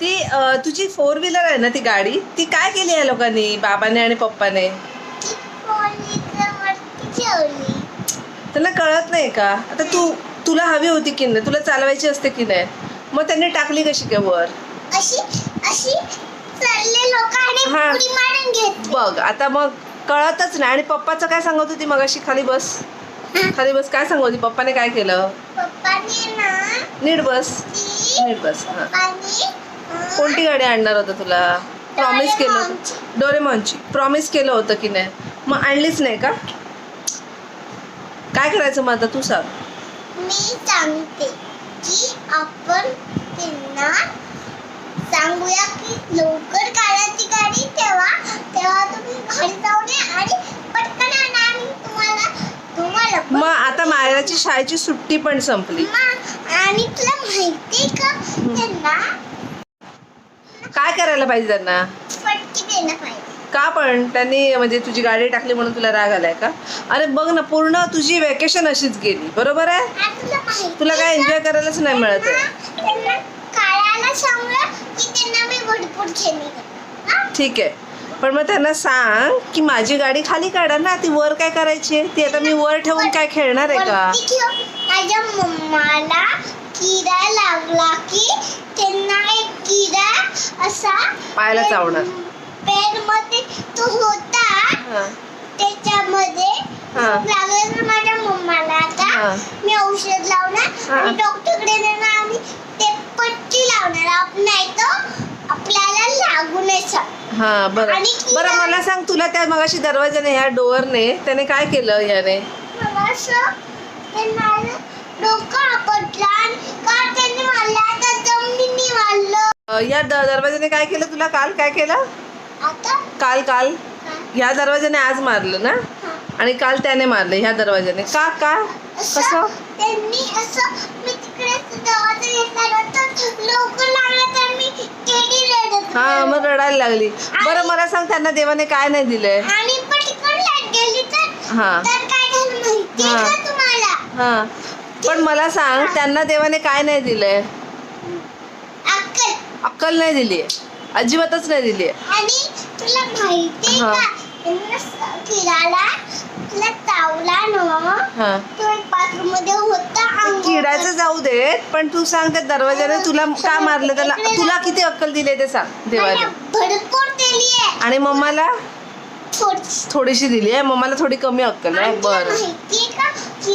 ती तुझी four wheeler आहे ना ती गाडी? ती काय केली आहे लोकांनी? बाबाने आणि पप्पाने? त्यांना कळत नाही का? आता तू तुला हवी होती की नाही? तुला चालवायची असते की नाही? मग त्यांनी टाकली कशी काय वर? अशी अशी हा. बघ आता मग कळतच नाही. आणि पप्पाचं काय सांगत होती मग अशी खाली बस. खाली बस. काय सांगत होती? पप्पाने काय केलं? नीट बस. नीट बस. हा. कोणती गाडी आणणार होतं तुला? प्रॉमिस केलं होतं. डोरेमॉनची. प्रॉमिस केलं होतं की नाही. मग आणलीच नाही का? काय करायचं मग आता तू सांग. मी सांगते की आपण त्यांना सांगूया की लवकर काढा ती गाडी तेव्हा तेव्हा तुम्ही घरी जाऊ नये आणि पटकन आणा आणि तुम्हाला तुम्हाला मग आता मायराची शाळेची सुट्टी पण संपली. आणि तुला माहितीये का त्यांना करायला पाहिजे त्यांना? का पण? त्यांनी म्हणजे तुझी गाडी टाकली म्हणून तुला राग आलाय का? अरे बघ ना पूर्ण तुझी वेकेशन अशीच गेली. बरोबर आहे? तुला काय एन्जॉय करायलाच नाही मिळत आहे? ठीक आहे. पण मग त्यांना सांग की माझी गाडी खाली काढा ना ती वर काय करायची आहे? ती आता मी वर ठेवून काय खेळणार आहे का. माझ्या मम्माला किडा लागला की असा पायाला चावणार. पेन मध्ये तो होता. त्याच्यामध्ये. लागलं ना माझ्या मम्माला. आता मी औषध लावणार. आणि डॉक्टरकडे नेणार आणि ते पट्टी लावणार आप- नाही तर आपल्याला लागू नाही शकत हा बरं बरं मला सांग तुला त्या मगाशी दरवाजाने ह्या डोअरने त्याने काय केलं याने मला डोकं आपटलं आणि का त्यांनी मारलं या दरवाजाने काय केलं तुला? काल काय केलं? काल काल? ह्या दरवाजाने आज मारलं ना. आणि काल त्याने मारलं ह्या दरवाजाने का का? कसं? त्यांनी असं मी तिकडे दवाचा घेतला होता लवकर लागलं तर मी केडी रडत हा मग रडायला लागली. बरं मला सांग त्यांना देवाने काय नाही दिलंय? आणि पटकन लाइट गेली तर? हा. तर काय झालं माहितीये हा. का तुम्हाला? हा. पण मला सांग त्यांना देवाने काय नाही दिलंय? अक्कल नाही दिली. अजिबातच नाही दिली. आणि तुला माहितीये हा. का त्यांना स- फिरायला तुला चावला ना हा. तो एक बाथरूममध्ये होता. अंघोळ किडाचं जाऊ देत पण तू सांग त्या दरवाजाने तुला का मारलं? त्याला तुला किती अक्कल दिले ते सांग देवाने भरपूर दिली आहे. आणि मम्माला? थोडी थोडीशी दिली आहे. मम्माला थोडी कमी अक्कल आहे. आणि तुला बरं. माहितीये का की